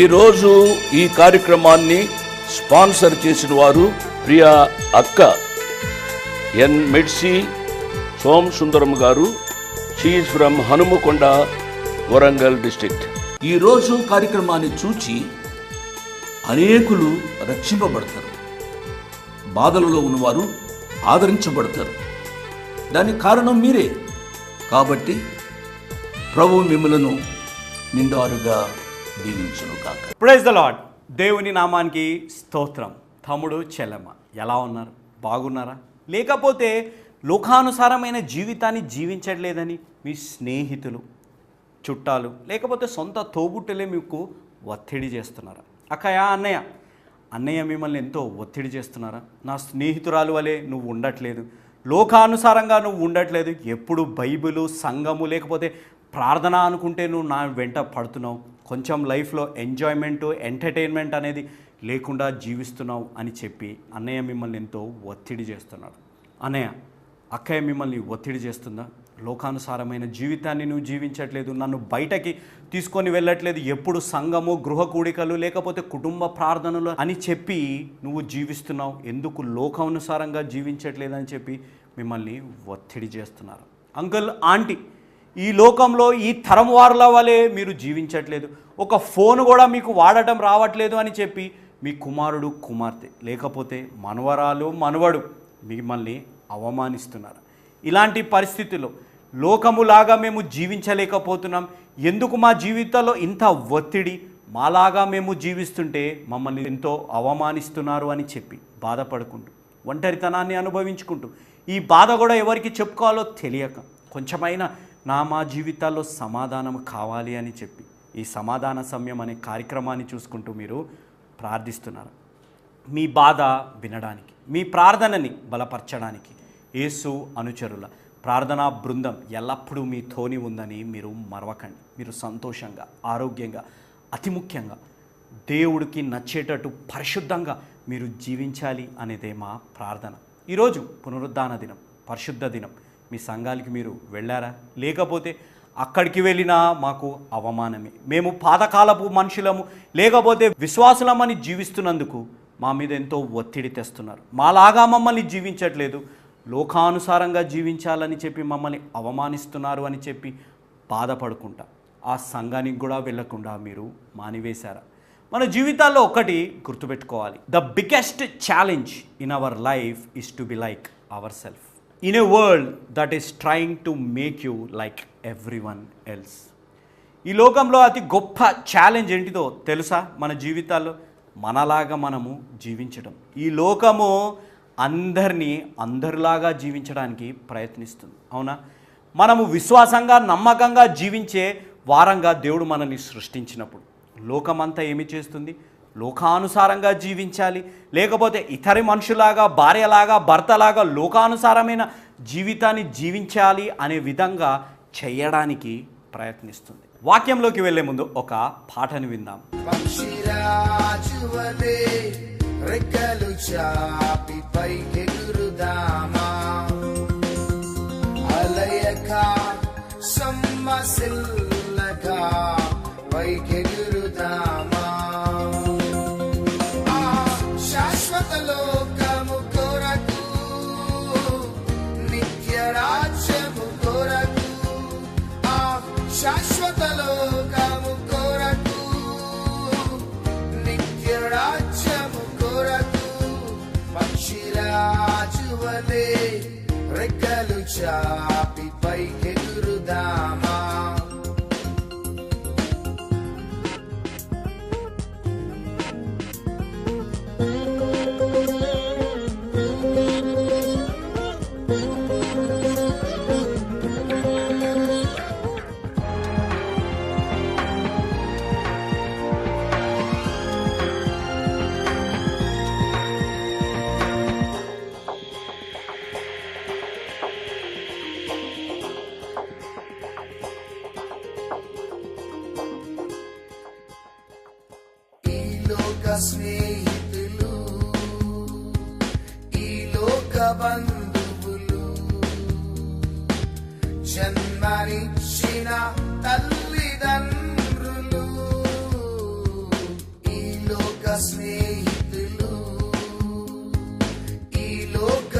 ఈరోజు ఈ కార్యక్రమాన్ని స్పాన్సర్ చేసిన వారు ప్రియా అక్క ఎన్ మెడ్సి సోమ్ సుందరం గారు. షీఈ్ ఫ్రమ్ హనుమకొండ వరంగల్ డిస్టిక్ట్ ఈరోజు కార్యక్రమాన్ని చూచి అనేకులు రక్షింపబడతారు. బాధలలో ఉన్నవారు ఆదరించబడతారు. దానికి కారణం మీరే. కాబట్టి ప్రభు మిమ్మలను నిండారుగా దీవించును ప్రైజ్ ద లాడ్ దేవుని నామానికి స్తోత్రం. తమ్ముడు చెల్లెమ్మ ఎలా ఉన్నారు? బాగున్నారా? లేకపోతే లోకానుసారమైన జీవితాన్ని జీవించట్లేదని మీ స్నేహితులు చుట్టాలు లేకపోతే సొంత తోబుట్టులే మీకు ఒత్తిడి చేస్తున్నారా? అక్కయా అన్నయ్య అన్నయ్య మిమ్మల్ని ఎంతో ఒత్తిడి చేస్తున్నారా? నా స్నేహితురాలు వలె నువ్వు ఉండట్లేదు. లోకానుసారంగా నువ్వు ఉండట్లేదు. ఎప్పుడు బైబిలు సంఘము లేకపోతే ప్రార్థన అనుకుంటే నువ్వు నా వెంట పడుతున్నావు. కొంచెం లైఫ్లో ఎంజాయ్మెంట్ ఎంటర్టైన్మెంట్ అనేది లేకుండా జీవిస్తున్నావు అని చెప్పి అన్నయ్య మిమ్మల్ని ఎంతో ఒత్తిడి చేస్తున్నాడు. అన్నయ్య అక్కయ్య మిమ్మల్ని ఒత్తిడి చేస్తుందా? లోకానుసారమైన జీవితాన్ని నువ్వు జీవించట్లేదు నన్ను బయటకి తీసుకొని వెళ్ళట్లేదు ఎప్పుడు సంఘము గృహ కూడికలు లేకపోతే కుటుంబ ప్రార్థనలు అని చెప్పి నువ్వు జీవిస్తున్నావు ఎందుకు లోకానుసారంగా జీవించట్లేదు అని చెప్పి మిమ్మల్ని ఒత్తిడి చేస్తున్నారు. అంకుల్ ఆంటీ ఈ లోకంలో ఈ తరం వారుల వలె మీరు జీవించట్లేదు. ఒక ఫోన్ కూడా మీకు వాడటం రావట్లేదు అని చెప్పి మీ కుమారుడు కుమార్తె లేకపోతే మనవరాలు మనవడు మిమ్మల్ని అవమానిస్తున్నారు. ఇలాంటి పరిస్థితుల్లో లోకములాగా మేము జీవించలేకపోతున్నాం. ఎందుకు మా జీవితాల్లో ఇంత ఒత్తిడి? మాలాగా మేము జీవిస్తుంటే మమ్మల్ని ఎంతో అవమానిస్తున్నారు అని చెప్పి బాధపడుకుంటూ ఒంటరితనాన్ని అనుభవించుకుంటూ. ఈ బాధ కూడా ఎవరికి చెప్పుకోవాలో తెలియక కొంచెమైనా నా మా జీవితాల్లో సమాధానం కావాలి అని చెప్పి ఈ సమాధాన సమయం అనే కార్యక్రమాన్ని చూసుకుంటూ మీరు ప్రార్థిస్తున్నారు. మీ బాధ వినడానికి మీ ప్రార్థనని బలపరచడానికి యేసు అనుచరుల ప్రార్థనా బృందం ఎల్లప్పుడూ మీ తోని ఉందని మీరు మరవకండి. మీరు సంతోషంగా ఆరోగ్యంగా అతి ముఖ్యంగా దేవుడికి నచ్చేటట్టు పరిశుద్ధంగా మీరు జీవించాలి అనేదే మా ప్రార్థన. ఈరోజు పునరుద్ధాన దినం పరిశుద్ధ దినం. మీ సంఘాలకి మీరు వెళ్ళారా? లేకపోతే అక్కడికి వెళ్ళినా మాకు అవమానమే. మేము పాతకాలపు మనుషులము లేకపోతే విశ్వాసులమని జీవిస్తున్నందుకు మా మీద ఎంతో ఒత్తిడి తెస్తున్నారు. మాలాగా మమ్మల్ని జీవించట్లేదు. లోకానుసారంగా జీవించాలని చెప్పి మమ్మల్ని అవమానిస్తున్నారు అని చెప్పి బాధపడుకుంటా. ఆ సంఘానికి కూడా వెళ్ళకుండా మీరు మానివేశారా? మన జీవితాల్లో ఒకటి గుర్తుపెట్టుకోవాలి. The biggest challenge in our life is to be like our self in a world that is trying to make you like everyone else ఈ లోకంలో అతి గొప్ప ఛాలెంజ్ ఏంటిదో తెలుసా? మన జీవితాల్లో మనలాగా మనము జీవించడం. ఈ లోకము అందరినీ అందరిలాగా జీవించడానికి ప్రయత్నిస్తుంది. అవునా? మనము విశ్వాసంగా నమ్మకంగా జీవించే వారంగా దేవుడు మనల్ని సృష్టించినప్పుడు. లోకమంతా ఏమి చేస్తుంది? లోకానుసారంగా జీవించాలి. లేకపోతే ఇతర మనుషులాగా భార్యలాగా భర్తలాగా లోకానుసారమైన జీవితాన్ని జీవించాలి అనే విధంగా చేయడానికి ప్రయత్నిస్తుంది. వాక్యంలోకి వెళ్ళే ముందు ఒక పాటను విందాం. రెక్కలు చాపి పైకెగురుదామా అలయక పక్షిరాజువలే రెక్కలు చాపి పైకెగురుదామా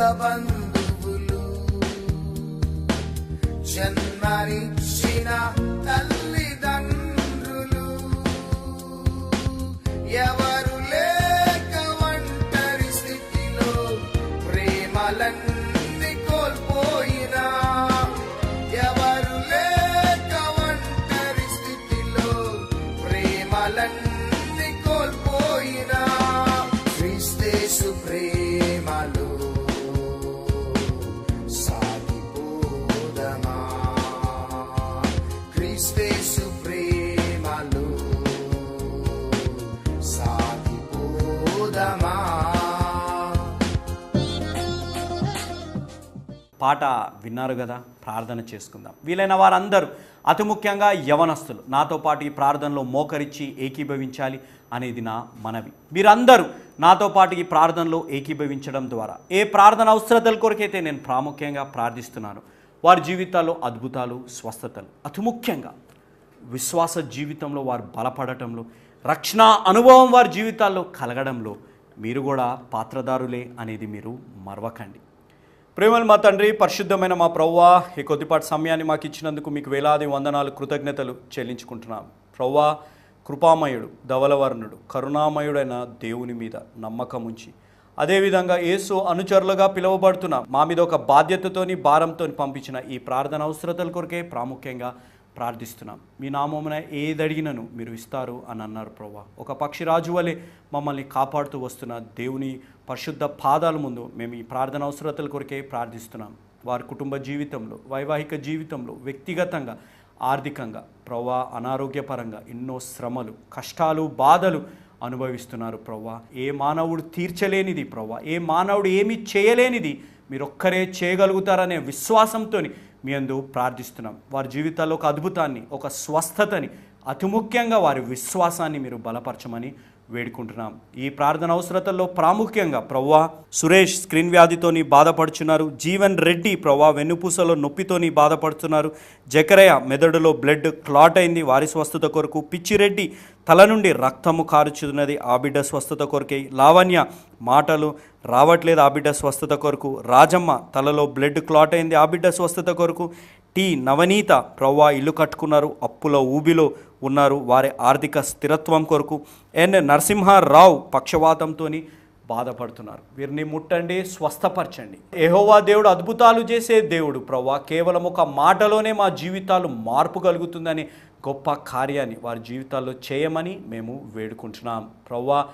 లోక పాట విన్నారు కదా ప్రార్థన చేసుకుందాం. వీలైన వారందరూ అతి ముఖ్యంగా యవనస్తులు నాతో పాటు ఈ ప్రార్థనలో మోకరించి ఏకీభవించాలి అనేది నా మనవి. మీరందరూ నాతో పాటు ఈ ప్రార్థనలో ఏకీభవించడం ద్వారా ఏ ప్రార్థన అవసరతల కొరకైతే నేను ప్రాముఖ్యంగా ప్రార్థిస్తున్నాను వారి జీవితాల్లో అద్భుతాలు స్వస్థతలు అతి ముఖ్యంగా విశ్వాస జీవితంలో వారు బలపడటంలో రక్షణ అనుభవం వారి జీవితాల్లో కలగడంలో మీరు కూడా పాత్రదారులే అనేది మీరు మరవకండి. ప్రేమలు మా తండ్రి పరిశుద్ధమైన మా ప్రవ్వా ఈ కొద్దిపాటి సమయాన్ని మాకు ఇచ్చినందుకు మీకు వేలాది వందనాలు కృతజ్ఞతలు చెల్లించుకుంటున్నాం. ప్రవ్వా కృపామయుడు ధవలవర్ణుడు కరుణామయుడైన దేవుని మీద నమ్మకం ఉంచి అదేవిధంగా యేసు అనుచరులుగా పిలువబడుతున్న మా మీద ఒక బాధ్యతతోని భారంతో పంపించిన ఈ ప్రార్థన అవసరతల కొరకే ప్రాముఖ్యంగా ప్రార్థిస్తున్నాం. మీ నామమున ఏది అడిగినను మీరు ఇస్తారు అని అన్నారు ప్రభా ఒక పక్షిరాజు వలె మమ్మల్ని కాపాడుతూ వస్తున్న దేవుని పరిశుద్ధ పాదాల ముందు మేము ఈ ప్రార్థన అవసరతల కొరకే ప్రార్థిస్తున్నాం. వారి కుటుంబ జీవితంలో వైవాహిక జీవితంలో వ్యక్తిగతంగా ఆర్థికంగా ప్రవ్వా అనారోగ్యపరంగా ఎన్నో శ్రమలు కష్టాలు బాధలు అనుభవిస్తున్నారు ప్రవ్వా. ఏ మానవుడు తీర్చలేనిది ప్రవ్వా. ఏ మానవుడు ఏమీ చేయలేనిది మీరు ఒక్కరే చేయగలుగుతారనే విశ్వాసంతో మీ అందు ప్రార్థిస్తున్నాం. వారి జీవితాల్లో ఒక అద్భుతాన్ని ఒక స్వస్థతని అతి ముఖ్యంగా వారి విశ్వాసాన్ని మీరు బలపరచమని వేడుకుంటున్నాం. ఈ ప్రార్థన అవసరతల్లో ప్రాముఖ్యంగా ప్రవ్వా సురేష్ స్క్రీన్ వ్యాధితోని బాధపడుచున్నారు. జీవన్ రెడ్డి ప్రవ్వా వెన్నుపూసలో నొప్పితోని బాధపడుతున్నారు జకరయ్య మెదడులో బ్లడ్ క్లాట్ అయింది. వారి స్వస్థత కొరకు పిచ్చిరెడ్డి తల నుండి రక్తము కారుచున్నది ఆ బిడ్డ స్వస్థత కొరకే. లావణ్య మాటలు రావట్లేదు ఆ బిడ్డ స్వస్థత కొరకు. రాజమ్మ తలలో బ్లడ్ క్లాట్ అయింది ఆ బిడ్డ స్వస్థత కొరకు. టీ నవనీత ప్రవ్వా ఇల్లు కట్టుకున్నారు అప్పుల ఊబిలో ఉన్నారు వారి ఆర్థిక స్థిరత్వం కొరకు. ఎన్ నరసింహారావు పక్షవాతంతో బాధపడుతున్నారు. వీరిని ముట్టండి స్వస్థపరచండి. ఎహోవా దేవుడు అద్భుతాలు చేసే దేవుడు. ప్రవ్వా కేవలం ఒక మాటలోనే మా జీవితాలు మార్పు కలుగుతుందని గొప్ప కార్యాన్ని వారి జీవితాల్లో చేయమని మేము వేడుకుంటున్నాం. ప్రవ్వా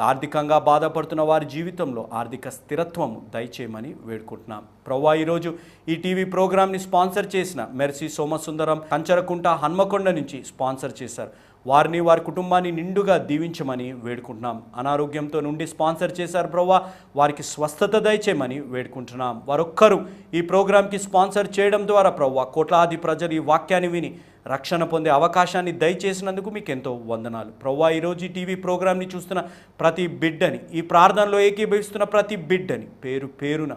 ఆర్థికంగా బాధపడుతున్న వారి జీవితంలో ఆర్థిక స్థిరత్వం దయచేయమని వేడుకుంటున్నాం. ప్రవ్వా ఈరోజు ఈ టీవీ ప్రోగ్రామ్ని స్పాన్సర్ చేసిన మెర్సీ సోమసుందరం కంచరకుంట హన్మకొండ నుంచి స్పాన్సర్ చేశారు. వారిని వారి కుటుంబాన్ని నిండుగా దీవించమని వేడుకుంటున్నాం. అనారోగ్యంతో నుండి స్పాన్సర్ చేశారు బ్రవ్వ వారికి స్వస్థత దయచేయమని వేడుకుంటున్నాం. వారొక్కరు ఈ ప్రోగ్రాంకి స్పాన్సర్ చేయడం ద్వారా ప్రవ్వ కోట్లాది ప్రజలు ఈ వాక్యాన్ని విని రక్షణ పొందే అవకాశాన్ని దయచేసినందుకు మీకు ఎంతో వందనాలు. ప్రవ్వా ఈరోజు ఈ టీవీ ప్రోగ్రాంని చూస్తున్న ప్రతి బిడ్డని ఈ ప్రార్థనలో ఏకీభవిస్తున్న ప్రతి బిడ్డని పేరు పేరున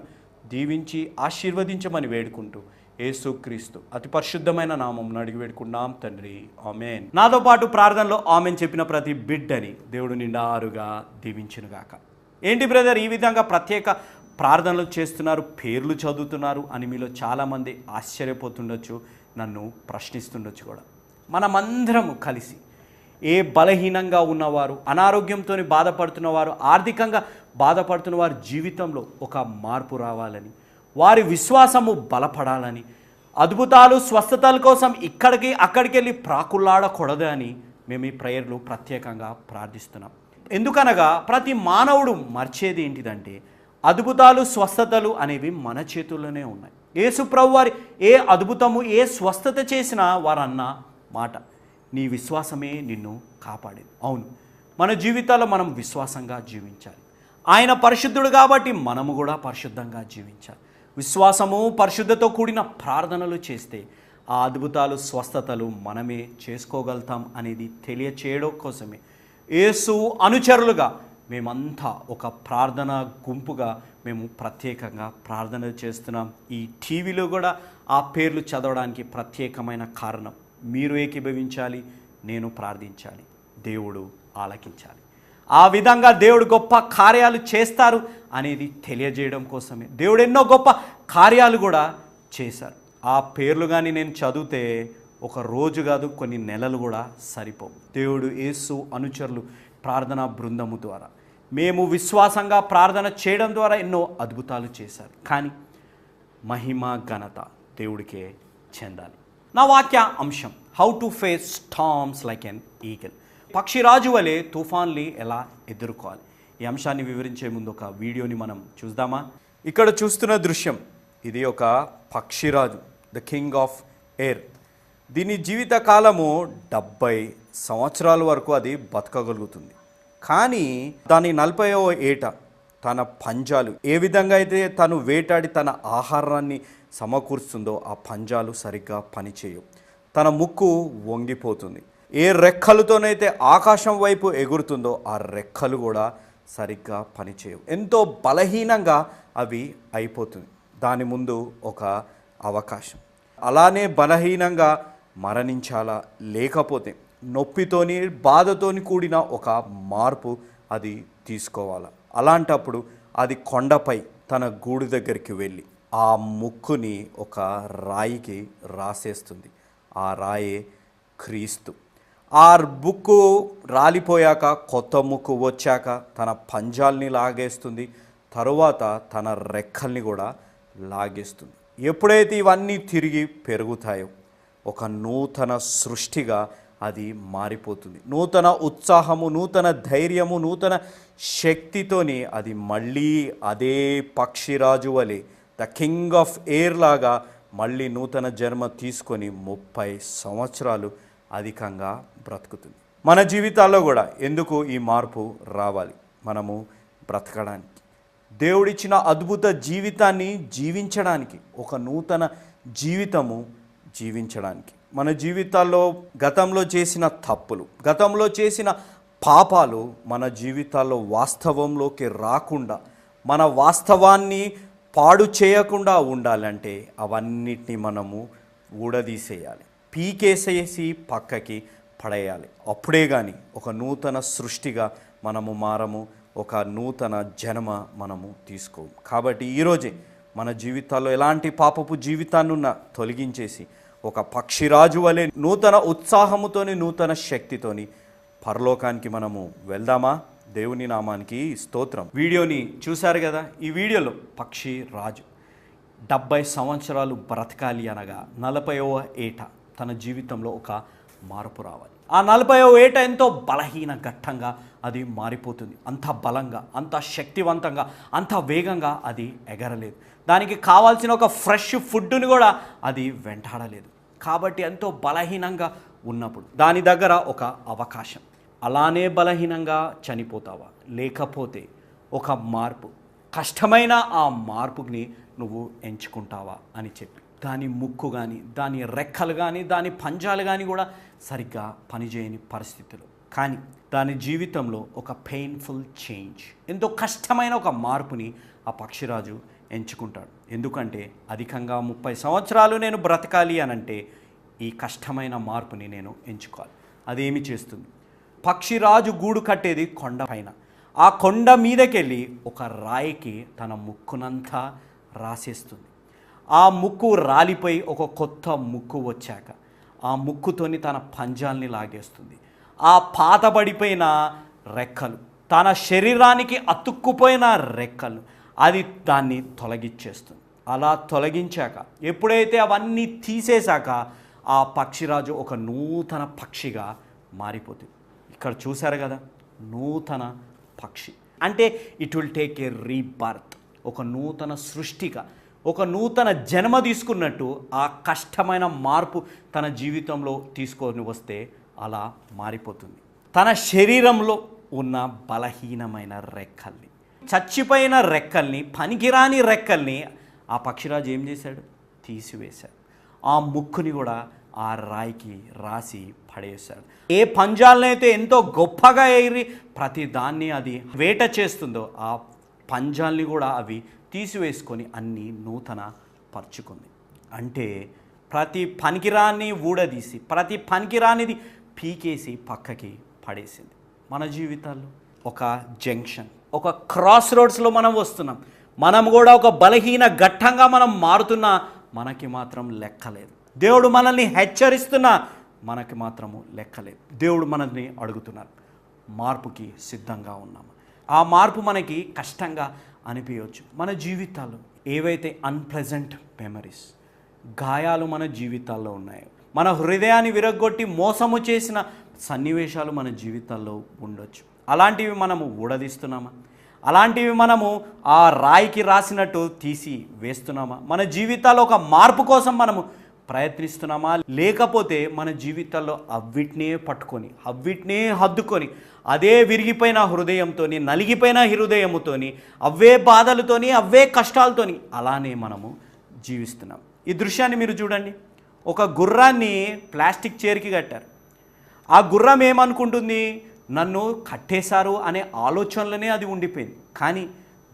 దీవించి ఆశీర్వదించమని వేడుకుంటూ యేసుక్రీస్తు అతి పరిశుద్ధమైన నామం అడిగి వేడుకున్నాం తండ్రి. ఆమెన్. నాతో పాటు ప్రార్థనలో ఆమెన్ చెప్పిన ప్రతి బిడ్డని దేవుడు నిండారుగా దీవించునుగాక ఏంటి బ్రదర్? ఈ విధంగా ప్రత్యేక ప్రార్థనలు చేస్తున్నారు పేర్లు చదువుతున్నారు అని మీలో చాలామంది ఆశ్చర్యపోతుండొచ్చు నన్ను ప్రశ్నిస్తుండొచ్చు కూడా. మనమందరము కలిసి ఏ బలహీనంగా ఉన్నవారు అనారోగ్యంతో బాధపడుతున్నవారు ఆర్థికంగా బాధపడుతున్న వారి జీవితంలో ఒక మార్పు రావాలని వారి విశ్వాసము బలపడాలని. అద్భుతాలు స్వస్థతల కోసం ఇక్కడికి అక్కడికి వెళ్ళి ప్రాకుల్లాడకూడదు అని మేము ఈ ప్రేయర్లు ప్రత్యేకంగా ప్రార్థిస్తున్నాం. ఎందుకనగా ప్రతి మానవుడు మర్చేది ఏంటిదంటే అద్భుతాలు స్వస్థతలు అనేవి మన చేతుల్లోనే ఉన్నాయి. యేసుప్రభు వారి ఏ అద్భుతము ఏ స్వస్థత చేసినా వారన్న మాట నీ విశ్వాసమే నిన్ను కాపాడేది. అవును మన జీవితాల్లో మనం విశ్వాసంగా జీవించాలి. ఆయన పరిశుద్ధుడు కాబట్టి మనము కూడా పరిశుద్ధంగా జీవించాలి. విశ్వాసము పరిశుద్ధతో కూడిన ప్రార్థనలు చేస్తే ఆ అద్భుతాలు స్వస్థతలు మనమే చేసుకోగలుగుతాం అనేది తెలియచేయడం కోసమే. యేసు అనుచరులుగా మేమంతా ఒక ప్రార్థన గుంపుగా మేము ప్రత్యేకంగా ప్రార్థన చేస్తున్నాం. ఈ టీవీలో కూడా ఆ పేర్లు చదవడానికి ప్రత్యేకమైన కారణం. మీరు ఏకీభవించాలి నేను ప్రార్థించాలి. దేవుడు ఆలకించాలి. ఆ విధంగా దేవుడు గొప్ప కార్యాలు చేస్తారు అనేది తెలియజేయడం కోసమే. దేవుడు ఎన్నో గొప్ప కార్యాలు కూడా చేశారు. ఆ పేర్లు కానీ నేను చదివితే ఒక రోజు కాదు కొన్ని నెలలు కూడా సరిపోవు. దేవుడు యేసు అనుచరులు ప్రార్థనా బృందము ద్వారా. మేము విశ్వాసంగా ప్రార్థన చేయడం ద్వారా ఎన్నో అద్భుతాలు చేశారు. కానీ మహిమ ఘనత దేవుడికే చెందాలి. నా వాక్య అంశం how to face storms like an eagle పక్షిరాజు వలె తుఫాన్లు ఎలా ఎదుర్కోవాలి? ఈ అంశాన్ని వివరించే ముందు ఒక వీడియోని మనం చూద్దామా? ఇక్కడ చూస్తున్న దృశ్యం ఇది ఒక పక్షిరాజు ద కింగ్ ఆఫ్ ఎయిర్ దీని జీవిత కాలము డెబ్బై సంవత్సరాల వరకు అది బతకగలుగుతుంది. కానీ దాని నలభైవ ఏట తన పంజాలు ఏ విధంగా అయితే తను వేటాడి తన ఆహారాన్ని సమకూరుస్తుందో ఆ పంజాలు సరిగ్గా పనిచేయవు. తన ముక్కు వంగిపోతుంది. ఏ రెక్కలతోనైతే ఆకాశం వైపు ఎగురుతుందో ఆ రెక్కలు కూడా సరిగ్గా పనిచేయవు. ఎంతో బలహీనంగా అవి అయిపోతుంది. దాని ముందు ఒక అవకాశం. అలానే బలహీనంగా మరణించాలా? లేకపోతే నొప్పితోని బాధతోని కూడిన ఒక మార్పు అది తీసుకోవాలా? అలాంటప్పుడు అది కొండపై తన గూడు దగ్గరికి వెళ్ళి ఆ ముక్కుని ఒక రాయికి రాసేస్తుంది. ఆ రాయే క్రీస్తు. ఆ బుక్కు రాలిపోయాక కొత్త ముక్కు వచ్చాక తన పంజాల్ని లాగేస్తుంది. తరువాత తన రెక్కల్ని కూడా లాగేస్తుంది. ఎప్పుడైతే ఇవన్నీ తిరిగి పెరుగుతాయో ఒక నూతన సృష్టిగా అది మారిపోతుంది. నూతన ఉత్సాహము నూతన ధైర్యము నూతన శక్తితోని అది మళ్ళీ అదే పక్షిరాజు వలె ద కింగ్ ఆఫ్ ఎయిర్ లాగా మళ్ళీ నూతన జన్మ తీసుకొని ముప్పై సంవత్సరాలు అధికంగా బ్రతుకుతుంది. మన జీవితాల్లో కూడా ఎందుకు ఈ మార్పు రావాలి? మనము బ్రతకడానికి. దేవుడిచ్చిన అద్భుత జీవితాన్ని జీవించడానికి ఒక నూతన జీవితము జీవించడానికి. మన జీవితాల్లో గతంలో చేసిన తప్పులు గతంలో చేసిన పాపాలు మన జీవితాల్లో వాస్తవంలోకి రాకుండా మన వాస్తవాన్ని పాడు చేయకుండా ఉండాలంటే అవన్నిటిని మనము ఊడదీసేయాలి. పీకేసేసి పక్కకి పడేయాలి. అప్పుడే కానీ ఒక నూతన సృష్టిగా మనము మారము ఒక నూతన జన్మ మనము తీసుకోము. కాబట్టి ఈరోజే మన జీవితాల్లో ఎలాంటి పాపపు జీవితాన్నిన్న తొలగించేసి ఒక పక్షిరాజు వలె నూతన ఉత్సాహముతోని నూతన శక్తితోని పరలోకానికి మనము వెళ్దామా? దేవుని నామానికి స్తోత్రం. వీడియోని చూశారు కదా? ఈ వీడియోలో పక్షి రాజు డెబ్బై సంవత్సరాలు బ్రతకాలి అనగా నలభైవ ఏట. తన జీవితంలో ఒక మార్పు రావాలి. ఆ నలభై ఏట ఎంతో బలహీన ఘట్టంగా అది మారిపోతుంది. అంత బలంగా అంత శక్తివంతంగా అంత వేగంగా అది ఎగరలేదు. దానికి కావాల్సిన ఒక ఫ్రెష్ ఫుడ్ని కూడా అది వెంటాడలేదు. కాబట్టి ఎంతో బలహీనంగా ఉన్నప్పుడు దాని దగ్గర ఒక అవకాశం. అలానే బలహీనంగా చనిపోతావా? లేకపోతే ఒక మార్పు. కష్టమైన ఆ మార్పుని నువ్వు ఎంచుకుంటావా అని చెప్పి. దాని ముక్కు కానీ దాని రెక్కలు కానీ దాని పంజాలు కానీ కూడా సరిగ్గా పనిచేయని పరిస్థితులు. కానీ దాని జీవితంలో ఒక పెయిన్ఫుల్ చేంజ్ ఎంతో కష్టమైన ఒక మార్పుని ఆ పక్షిరాజు ఎంచుకుంటాడు. ఎందుకంటే అధికంగా ముప్పై సంవత్సరాలు నేను బ్రతకాలి అనంటే ఈ కష్టమైన మార్పుని నేను ఎంచుకోవాలి. అదేమి చేస్తుంది? పక్షిరాజు గూడు కట్టేది కొండ పైన. ఆ కొండ మీదకెళ్ళి ఒక రాయికి తన ముక్కునంతా రాసేస్తుంది. ఆ ముక్కు రాలిపోయి ఒక కొత్త ముక్కు వచ్చాక ఆ ముక్కుతోని తన పంజాల్ని లాగేస్తుంది. ఆ పాతబడిపోయిన రెక్కలు తన శరీరానికి అతుక్కుపోయిన రెక్కలు అది దాన్ని తొలగించేస్తుంది అలా తొలగించాక ఎప్పుడైతే అవన్నీ తీసేశాక ఆ పక్షిరాజు ఒక నూతన పక్షిగా మారిపోతుంది. ఇక్కడ చూశారు కదా నూతన పక్షి. అంటే it will take a rebirth ఒక నూతన సృష్టిగా. ఒక నూతన జన్మ తీసుకున్నట్టు ఆ కష్టమైన మార్పు తన జీవితంలో తీసుకొని వస్తే అలా మారిపోతుంది. తన శరీరంలో ఉన్న బలహీనమైన రెక్కల్ని చచ్చిపోయిన రెక్కల్ని పనికిరాని రెక్కల్ని ఆ పక్షిరాజు ఏం చేశాడు? తీసివేశాడు. ఆ ముక్కుని కూడా ఆ రాయికి రాసి పడేశాడు. ఏ పంజాలనైతే ఎంతో గొప్పగా ఎగిరి ప్రతి దాన్ని అది వేట చేస్తుందో ఆ పంజాల్ని కూడా అవి తీసివేసుకొని అన్నీ నూతన పరుచుకుంది. అంటే ప్రతి పనికిరాన్ని ఊడదీసి ప్రతి పనికిరానిది పీకేసి పక్కకి పడేసింది. మన జీవితాల్లో ఒక జంక్షన్ ఒక క్రాస్ రోడ్స్లో మనం వస్తున్నాం. మనం కూడా ఒక బలహీన ఘట్టంగా మనం మారుతున్నా మనకి మాత్రం లెక్కలేదు దేవుడు మనల్ని హెచ్చరిస్తున్నా మనకి మాత్రము లెక్కలేదు దేవుడు మనల్ని అడుగుతున్నారు. మార్పుకి సిద్ధంగా ఉన్నాము. ఆ మార్పు మనకి కష్టంగా అనిపించవచ్చు మన జీవితాలు ఏవైతే అన్ప్లెజెంట్ మెమరీస్ గాయాలు మన జీవితాల్లో ఉన్నాయో మన హృదయాన్ని విరగొట్టి మోసము చేసిన సన్నివేశాలు మన జీవితాల్లో ఉండొచ్చు. అలాంటివి మనము ఊడదీస్తున్నామా? అలాంటివి మనము ఆ రాయికి రాసినట్టు తీసి వేస్తున్నామా? మన జీవితాల్లో ఒక మార్పు కోసం మనము ప్రయత్నిస్తున్నామా? లేకపోతే మన జీవితాల్లో అవ్విటినే పట్టుకొని అవ్విటినే హద్దుకొని అదే విరిగిపోయిన హృదయంతోని నలిగిపోయిన హృదయముతోని అవే బాధలతోని అవే కష్టాలతోని అలానే మనము జీవిస్తున్నాం. ఈ దృశ్యాన్ని మీరు చూడండి. ఒక గుర్రాన్ని ప్లాస్టిక్ చైర్కి కట్టారు. ఆ గుర్రం ఏమనుకుంటుంది? నన్ను కట్టేశారు అనే ఆలోచనలోనే అది ఉండిపోయింది. కానీ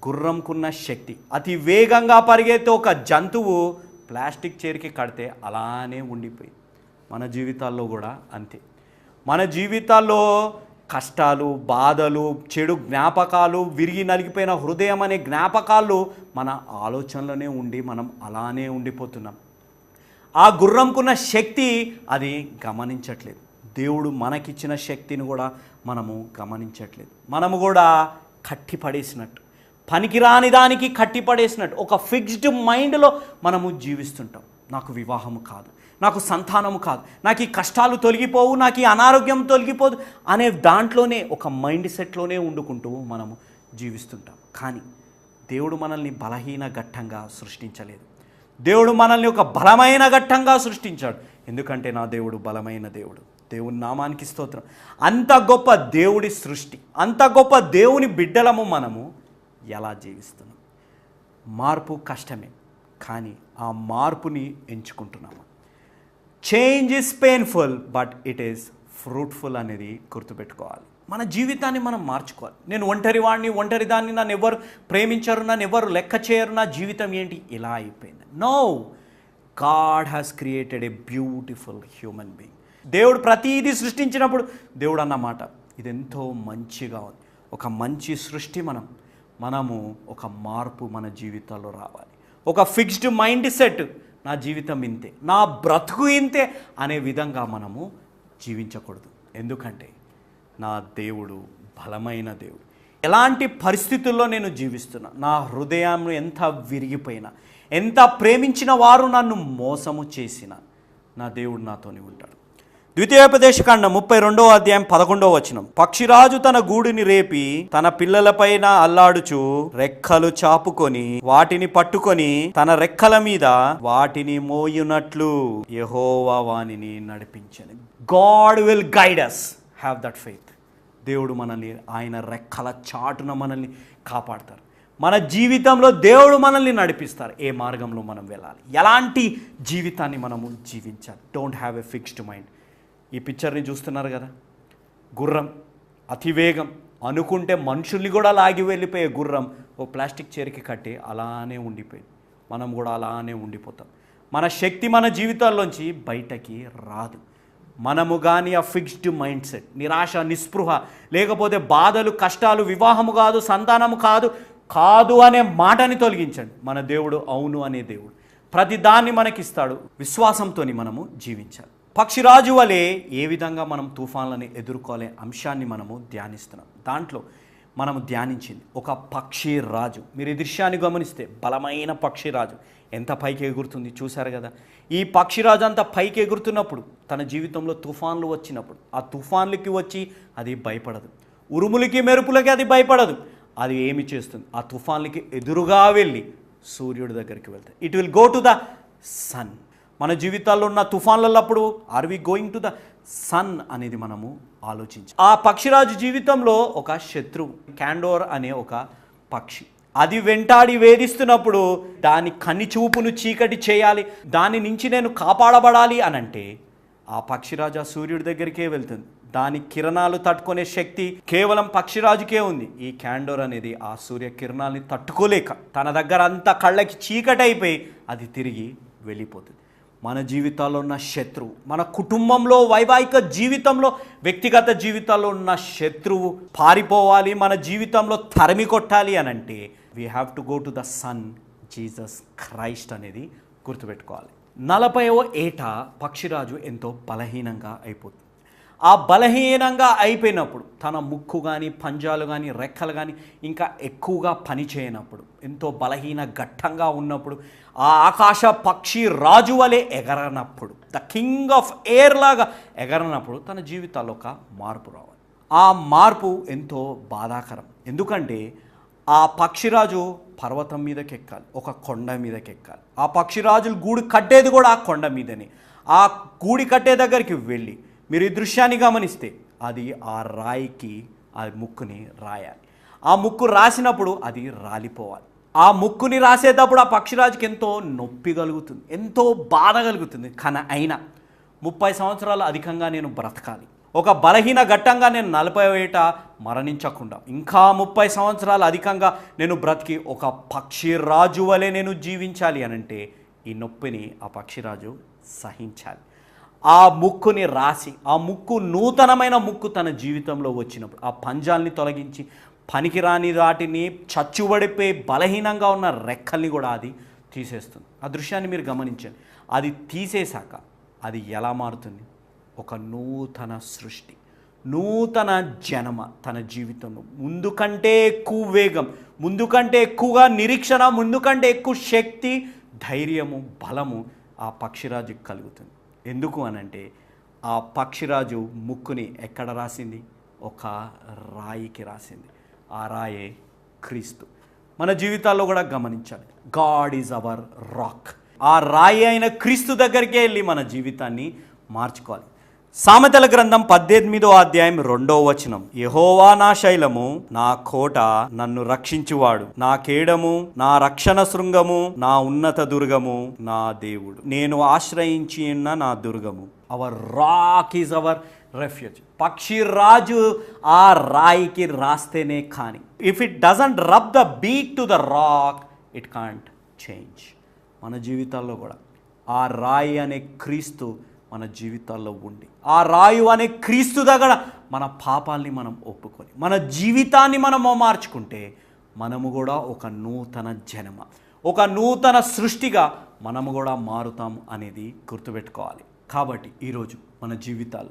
గుర్రంకున్న శక్తి అతి వేగంగా పరిగెత్తే ఒక జంతువు ప్లాస్టిక్ చైర్కి కడితే అలానే ఉండిపోయింది మన జీవితాల్లో కూడా అంతే. మన జీవితాల్లో కష్టాలు బాధలు చెడు జ్ఞాపకాలు విరిగి నలిగిపోయిన హృదయం అనే జ్ఞాపకాలు మన ఆలోచనలోనే ఉండి మనం అలానే ఉండిపోతున్నాం. ఆ గుర్రంకున్న శక్తి అది గమనించట్లేదు. దేవుడు మనకిచ్చిన శక్తిని కూడా మనము గమనించట్లేదు. మనము కూడా కట్టిపడేసినట్టు. పనికిరాని దానికి కట్టిపడేసినట్టు ఒక ఫిక్స్డ్ మైండ్లో మనము జీవిస్తుంటాం. నాకు వివాహము కాదు నాకు సంతానము కాదు నాకు ఈ కష్టాలు తొలగిపోవు నాకు ఈ అనారోగ్యం తొలగిపోదు అనే దాంట్లోనే ఒక మైండ్ సెట్లోనే ఉండుకుంటూ మనము జీవిస్తుంటాం. కానీ దేవుడు మనల్ని బలహీన ఘట్టంగా సృష్టించలేదు. దేవుడు మనల్ని ఒక బలమైన ఘట్టంగా సృష్టించాడు. ఎందుకంటే నా దేవుడు బలమైన దేవుడు. దేవుని నామానికి స్తోత్రం. అంత గొప్ప దేవుడి సృష్టి అంత గొప్ప దేవుని బిడ్డలము మనము ఎలా జీవిస్తున్నాం? మార్పు కష్టమే కానీ ఆ మార్పుని ఎంచుకుంటున్నాము change is painful but it is fruitful అనేది గుర్తుపెట్టుకోవాలి. మన జీవితాన్ని మనం మార్చుకోవాలి. నేను ఒంటరి వాడిని ఒంటరి దాన్ని నన్ను ఎవరు ప్రేమించరు నన్ను ఎవరు లెక్క చేయరు నా జీవితం ఏంటి? ఇలా అయిపోయింది. No God has created a beautiful human being దేవుడు ప్రతీది సృష్టించినప్పుడు దేవుడు అన్నమాట ఇది ఎంతో మంచిగా ఉంది. ఒక మంచి సృష్టి మనం మనము ఒక మార్పు మన జీవితాల్లో రావాలి. ఒక ఫిక్స్డ్ మైండ్ సెట్ నా జీవితం ఇంతే నా బ్రతుకు ఇంతే అనే విధంగా మనము జీవించకూడదు. ఎందుకంటే నా దేవుడు బలమైన దేవుడు. ఎలాంటి పరిస్థితుల్లో నేను జీవిస్తున్నా నా హృదయం ఎంత విరిగిపోయినా ఎంత ప్రేమించిన వారు నన్ను మోసము చేసిన నా దేవుడు నాతోని ఉంటాడు. ద్వితీయోపదేశకాండ ముప్పై రెండవ అధ్యాయం పదకొండవ వచనం. పక్షిరాజు తన గూడుని రేపి తన పిల్లలపైన అల్లాడుచు రెక్కలు చాపుకొని వాటిని పట్టుకొని తన రెక్కల మీద వాటిని మోయునట్లు యహోవా వానిని నడిపించను. God will guide us have that faith దేవుడు మనల్ని ఆయన రెక్కల చాటున మనల్ని కాపాడతారు. మన జీవితంలో దేవుడు మనల్ని నడిపిస్తారు. ఏ మార్గంలో మనం వెళ్ళాలి? ఎలాంటి జీవితాన్ని మనము జీవించాలి? Don't have a fixed mind ఈ పిక్చర్ని చూస్తున్నారు కదా? గుర్రం అతివేగం అనుకుంటే మనుషుల్ని కూడా లాగి వెళ్ళిపోయే గుర్రం ఓ ప్లాస్టిక్ చీరకి కట్టి అలానే ఉండిపోయింది. మనం కూడా అలానే ఉండిపోతాం. మన శక్తి మన జీవితాల్లోంచి బయటకి రాదు. మనము కానీ ఆ ఫిక్స్డ్ మైండ్ సెట్ నిరాశ నిస్పృహ లేకపోతే బాధలు కష్టాలు వివాహము కాదు సంతానము కాదు కాదు అనే మాటని తొలగించండి. మన దేవుడు అవును అనే దేవుడు ప్రతి దాన్ని మనకిస్తాడు. విశ్వాసంతో మనము జీవించాలి. పక్షిరాజు వలె ఏ విధంగా మనం తుఫాన్లని ఎదుర్కోలే అంశాన్ని మనము ధ్యానిస్తున్నాం. దాంట్లో మనము ధ్యానించింది ఒక పక్షి రాజు మీరు ఈ దృశ్యాన్ని గమనిస్తే బలమైన పక్షిరాజు. ఎంత పైకి ఎగురుతుంది చూశారు కదా? ఈ పక్షిరాజు అంతా పైకి ఎగురుతున్నప్పుడు తన జీవితంలో తుఫాన్లు వచ్చినప్పుడు ఆ తుఫాన్లకి వచ్చి అది భయపడదు. ఉరుములకి మెరుపులకి అది భయపడదు. అది ఏమి చేస్తుంది? ఆ తుఫాన్లకి ఎదురుగా వెళ్ళి సూర్యుడి దగ్గరికి వెళ్తాయి it will go to the sun మన జీవితాల్లో ఉన్న తుఫాన్లప్పుడు are we going to the sun అనేది మనము ఆలోచించి ఆ పక్షిరాజు జీవితంలో ఒక శత్రువు క్యాండోర్ అనే ఒక పక్షి. అది వెంటాడి వేధిస్తున్నప్పుడు దాని కన్ని చూపును చీకటి చేయాలి దాని నుంచి నేను కాపాడబడాలి అని అంటే ఆ పక్షిరాజు ఆ సూర్యుడి దగ్గరికే వెళ్తుంది. దాని కిరణాలు తట్టుకునే శక్తి కేవలం పక్షిరాజుకే ఉంది. ఈ క్యాండోర్ అనేది ఆ సూర్య కిరణాలని తట్టుకోలేక తన దగ్గర అంతా కళ్ళకి చీకటి అయిపోయి అది తిరిగి వెళ్ళిపోతుంది. మన జీవితాల్లో ఉన్న శత్రువు మన కుటుంబంలో వైవాహిక జీవితంలో వ్యక్తిగత జీవితాల్లో ఉన్న శత్రువు పారిపోవాలి మన జీవితంలో తరిమి కొట్టాలి అని అంటే we have to go to the sun Jesus Christ అనేది గుర్తుపెట్టుకోవాలి. నలభైవ ఏట పక్షిరాజు ఎంతో బలహీనంగా అయిపోతుంది. ఆ బలహీనంగా అయిపోయినప్పుడు తన ముక్కు కానీ పంజాలు కానీ రెక్కలు కానీ ఇంకా ఎక్కువగా పని చేయనప్పుడు ఎంతో బలహీన ఘట్టంగా ఉన్నప్పుడు ఆ ఆకాశ పక్షి రాజు వలె ఎగరనప్పుడు ద కింగ్ ఆఫ్ ఎయిర్ లాగా ఎగరనప్పుడు తన జీవితాల్లో ఒక మార్పు రావాలి. ఆ మార్పు ఎంతో బాధాకరం. ఎందుకంటే ఆ పక్షిరాజు పర్వతం మీదకి ఎక్కాలి ఒక కొండ మీదకి ఎక్కాలి ఆ పక్షిరాజులు గూడు కట్టేది కూడా ఆ కొండ మీదనే. ఆ గూడి కట్టే దగ్గరికి వెళ్ళి మీరు ఈ దృశ్యాన్ని గమనిస్తే అది ఆ రాయికి ఆ ముక్కుని రాయాలి. ఆ ముక్కు రాసినప్పుడు అది రాలిపోవాలి. ఆ ముక్కుని రాసేటప్పుడు ఆ పక్షిరాజుకి ఎంతో నొప్పి కలుగుతుంది ఎంతో బాధ కలుగుతుంది. కానీ అయినా ముప్పై సంవత్సరాలు అధికంగా నేను బ్రతకాలి. ఒక బలహీన ఘట్టంగా నేను నలభై ఏట మరణించకుండా ఇంకా ముప్పై సంవత్సరాలు అధికంగా నేను బ్రతికి ఒక పక్షిరాజు వలె నేను జీవించాలి అనంటే ఈ నొప్పిని ఆ పక్షిరాజు సహించాలి. ఆ ముక్కుని రాసి ఆ ముక్కు నూతనమైన ముక్కు తన జీవితంలో వచ్చినప్పుడు ఆ పంజాల్ని తొలగించి పనికిరాని వాటిని చచ్చుబడిపోయి బలహీనంగా ఉన్న రెక్కల్ని కూడా అది తీసేస్తుంది. ఆ దృశ్యాన్ని మీరు గమనించండి. అది తీసేశాక అది ఎలా మారుతుంది? ఒక నూతన సృష్టి నూతన జనమ తన జీవితంలో. ముందు కంటే ఎక్కువ వేగం ముందు కంటే ఎక్కువగా నిరీక్షణ ముందు కంటే ఎక్కువ శక్తి ధైర్యము బలము ఆ పక్షిరాజుకి కలుగుతుంది. ఎందుకు అనంటే ఆ పక్షిరాజు ముక్కుని ఎక్కడ రాసింది? ఒక రాయికి రాసింది. ఆ రాయే క్రీస్తు. మన జీవితాల్లో కూడా గమనించాలి. God is our rock. ఆ రాయి అయిన క్రీస్తు దగ్గరికే వెళ్ళి మన జీవితాన్ని మార్చుకోవాలి. సామెతల గ్రంథం పద్దెనిమిదో అధ్యాయం రెండో వచనం. యహోవా నా శైలము నా కోట నన్ను రక్షించువాడు. నా కేడము నా రక్షణ శృంగము నా ఉన్నత దుర్గము నా దేవుడు. నేను ఆశ్రయించి ఉన్న నా దుర్గము. Our rock is our refuge పక్షిరాజు ఆ రాయికి రాస్తేనే కానీ. If it doesn't rub the beak to the rock it can't change మన జీవితాల్లో కూడా ఆ రాయి అనే క్రీస్తు మన జీవితాల్లో ఉండి. ఆ రాయు అనే క్రీస్తు దగ్గర మన పాపాల్ని మనం ఒప్పుకొని మన జీవితాన్ని మనం మార్చుకుంటే మనము కూడా ఒక నూతన జన్మ ఒక నూతన సృష్టిగా మనము కూడా మారుతాం అనేది గుర్తుపెట్టుకోవాలి. కాబట్టి ఈరోజు మన జీవితాలు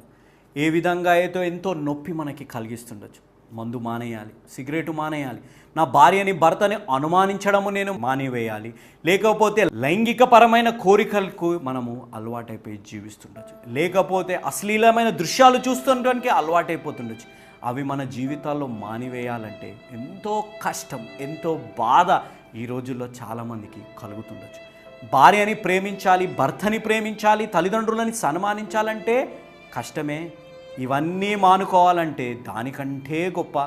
ఏ విధంగా అయితే ఎంతో నొప్పి మనకి కలిగిస్తుండొచ్చు మందు మానేయాలి సిగరెట్ మానేయాలి. నా భార్యని భర్తని అనుమానించడము నేను మానేవేయాలి. లేకపోతే లైంగికపరమైన కోరికలకు మనము అలవాటైపోయి జీవిస్తుండొచ్చు. లేకపోతే అశ్లీలమైన దృశ్యాలు చూస్తుండడానికి అలవాటైపోతుండొచ్చు. అవి మన జీవితాల్లో మానివేయాలంటే ఎంతో కష్టం ఎంతో బాధ ఈ రోజుల్లో చాలామందికి కలుగుతుండొచ్చు. భార్యని ప్రేమించాలి భర్తని ప్రేమించాలి తల్లిదండ్రులని సన్మానించాలంటే కష్టమే. ఇవన్నీ మానుకోవాలంటే దానికంటే గొప్ప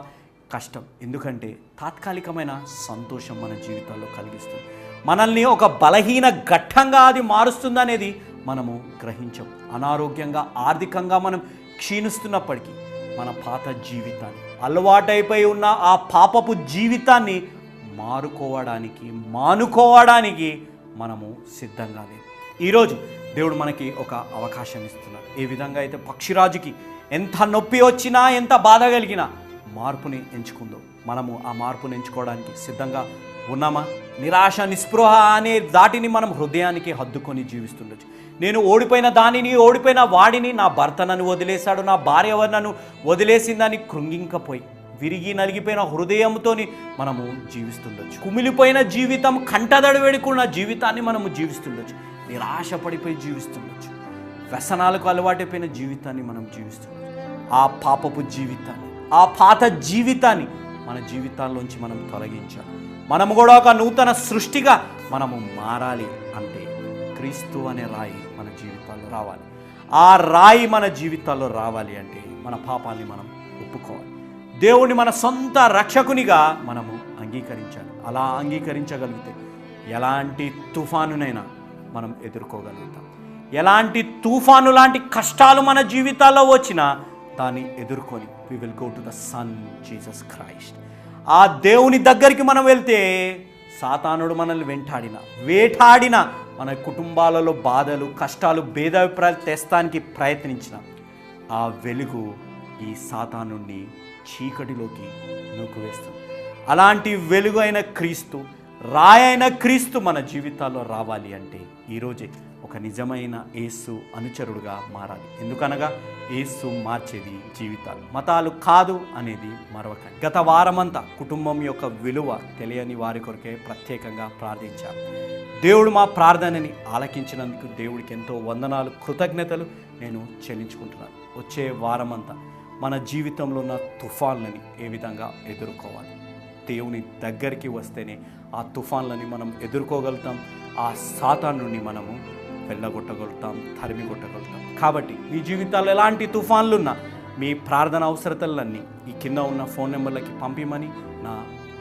కష్టం. ఎందుకంటే తాత్కాలికమైన సంతోషం మన జీవితాల్లో కలిగిస్తుంది. మనల్ని ఒక బలహీన ఘట్టంగా అది మారుస్తుందనేది మనము గ్రహించం. అనారోగ్యంగా ఆర్థికంగా మనం క్షీణిస్తున్నప్పటికీ మన పాత జీవితాన్ని అలవాటైపోయి ఉన్న ఆ పాపపు జీవితాన్ని మారుకోవడానికి మానుకోవడానికి మనము సిద్ధంగా లేదు ఈరోజు దేవుడు మనకి ఒక అవకాశం ఇస్తున్నాడు. ఏ విధంగా అయితే పక్షిరాజుకి ఎంత నొప్పి వచ్చినా ఎంత బాధ కలిగినా మార్పుని ఎంచుకుందో. మనము ఆ మార్పుని ఎంచుకోవడానికి సిద్ధంగా ఉన్నామా? నిరాశ నిస్పృహ అనే దాటిని మనం హృదయానికి హద్దుకొని జీవిస్తుండొచ్చు. నేను ఓడిపోయిన దానిని ఓడిపోయిన వాడిని నా భర్త నన్ను వదిలేశాడు నా భార్య నన్ను వదిలేసిందని కృంగింకపోయి విరిగి నలిగిపోయిన హృదయంతోని మనము జీవిస్తుండొచ్చు. కుమిలిపోయిన జీవితం కంటదడి వేడుకున్న జీవితాన్ని మనము జీవిస్తుండొచ్చు. నిరాశ పడిపోయి జీవిస్తుండొచ్చు. వ్యసనాలకు అలవాటైపోయిన జీవితాన్ని మనం జీవిస్తున్నాం. ఆ పాపపు జీవితాన్ని ఆ పాత జీవితాన్ని మన జీవితాల్లోంచి మనం తొలగించాలి. మనము కూడా ఒక నూతన సృష్టిగా మనము మారాలి అంటే క్రీస్తు అనే రాయి మన జీవితాల్లో రావాలి. ఆ రాయి మన జీవితాల్లో రావాలి అంటే మన పాపాన్ని మనం ఒప్పుకోవాలి. దేవుని మన సొంత రక్షకునిగా మనము అంగీకరించాలి. అలా అంగీకరించగలిగితే ఎలాంటి తుఫానునైనా మనం ఎదుర్కోగలుగుతాం. ఎలాంటి తుఫాను లాంటి కష్టాలు మన జీవితాల్లో వచ్చినా దాన్ని ఎదుర్కొని we will go to the sun Jesus Christ ఆ దేవుని దగ్గరికి మనం వెళ్తే సాతానుడు మనల్ని వెంటాడిన వేటాడిన మన కుటుంబాలలో బాధలు కష్టాలు భేదాభిప్రాయాలు తెస్తానికి ప్రయత్నించిన ఆ వెలుగు ఈ సాతానుండి చీకటిలోకి నూకువేస్తుంది అలాంటి వెలుగు అయిన క్రీస్తు రాయైన క్రీస్తు మన జీవితాల్లో రావాలి అంటే ఈరోజే ఒక నిజమైన ఏసు అనుచరుడుగా మారాలి. ఎందుకనగా ఏసు మార్చేది జీవితాలు. మతాలు కాదు అనేది మరొక గత వారమంతా కుటుంబం యొక్క విలువ తెలియని వారి కొరకే ప్రత్యేకంగా ప్రార్థించారు దేవుడు మా ప్రార్థనని ఆలకించినందుకు దేవుడికి ఎంతో వందనాలు కృతజ్ఞతలు నేను చెల్లించుకుంటున్నాను. వచ్చే వారమంతా మన జీవితంలో ఉన్న తుఫాన్లని ఏ విధంగా ఎదుర్కోవాలి? దేవుని దగ్గరికి వస్తేనే ఆ తుఫాన్లని మనం ఎదుర్కోగలుగుతాం. ఆ సాతాను నుండి మనము వెళ్ళగొట్టగలుగుతాం తరిమి కొట్టగలుగుతాం. కాబట్టి మీ జీవితాల్లో ఎలాంటి తుఫాన్లు ఉన్నా మీ ప్రార్థన అవసరతలన్నీ ఈ కింద ఉన్న ఫోన్ నెంబర్లకి పంపిమని నా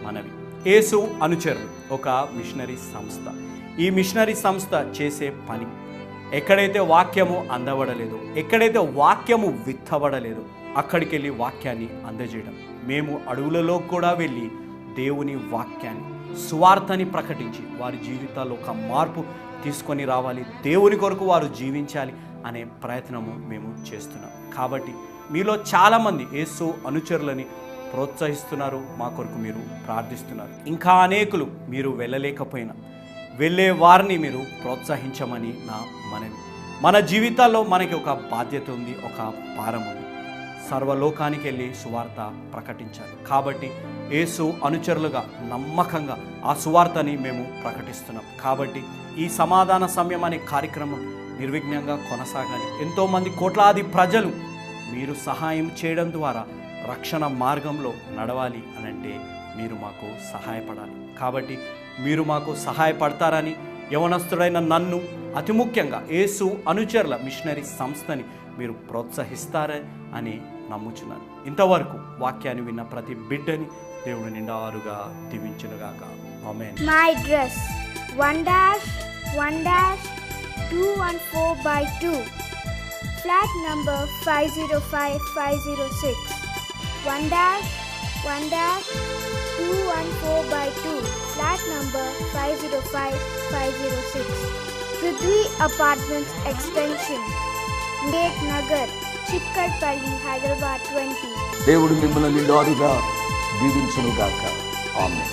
మనవి. ఏసు అనుచరులు ఒక మిషనరీ సంస్థ. ఈ మిషనరీ సంస్థ చేసే పని ఎక్కడైతే వాక్యము అందబడలేదు ఎక్కడైతే వాక్యము విత్తబడలేదు అక్కడికి వెళ్ళి వాక్యాన్ని అందజేయడం. మేము అడవులలో కూడా వెళ్ళి దేవుని వాక్యాన్ని స్వార్థని ప్రకటించి వారి జీవితాల్లో ఒక మార్పు తీసుకొని రావాలి. దేవుని కొరకు వారు జీవించాలి అనే ప్రయత్నము మేము చేస్తున్నాం. కాబట్టి మీలో చాలామంది యేసు అనుచరులని ప్రోత్సహిస్తున్నారు. మా కొరకు మీరు ప్రార్థిస్తున్నారు. ఇంకా అనేకులు మీరు వెళ్ళలేకపోయినా వెళ్ళే వారిని మీరు ప్రోత్సహించమని నా మనవి. మన జీవితాల్లో మనకి ఒక బాధ్యత ఉంది ఒక భారం ఉంది. సర్వలోకానికి వెళ్ళి సువార్త ప్రకటించాలి. కాబట్టి యేసు అనుచరులుగా నమ్మకంగా ఆ సువార్తని మేము ప్రకటిస్తున్నాం. కాబట్టి ఈ సమాధాన సమయం అనే కార్యక్రమం నిర్విఘ్నంగా కొనసాగాలి. ఎంతోమంది కోట్లాది ప్రజలు మీరు సహాయం చేయడం ద్వారా రక్షణ మార్గంలో నడవాలి అనంటే మీరు మాకు సహాయపడాలి. కాబట్టి మీరు మాకు సహాయపడతారని యవనస్తుడైన నన్ను అతి ముఖ్యంగా యేసు అనుచరుల మిషనరీ సంస్థని మీరు ప్రోత్సహిస్తారని అని నమ్ముచున్నాను. ఇంతవరకు వాక్యాన్ని విన్న ప్రతి బిడ్డని దేవుడు నిండారుగా దీవించునుగాక ఆమేన్ My dress 1 dash 1 dash 214 by 2 flat number 505506 1 dash 1 dash 214 by 2 flat number 505506 Prithvi Apartments Extension Gate Nagar Chikkadpalli Hyderabad 20 దేవుడు మిమ్మల్ని నిండారుగా దీవించునుగాక. ఆమె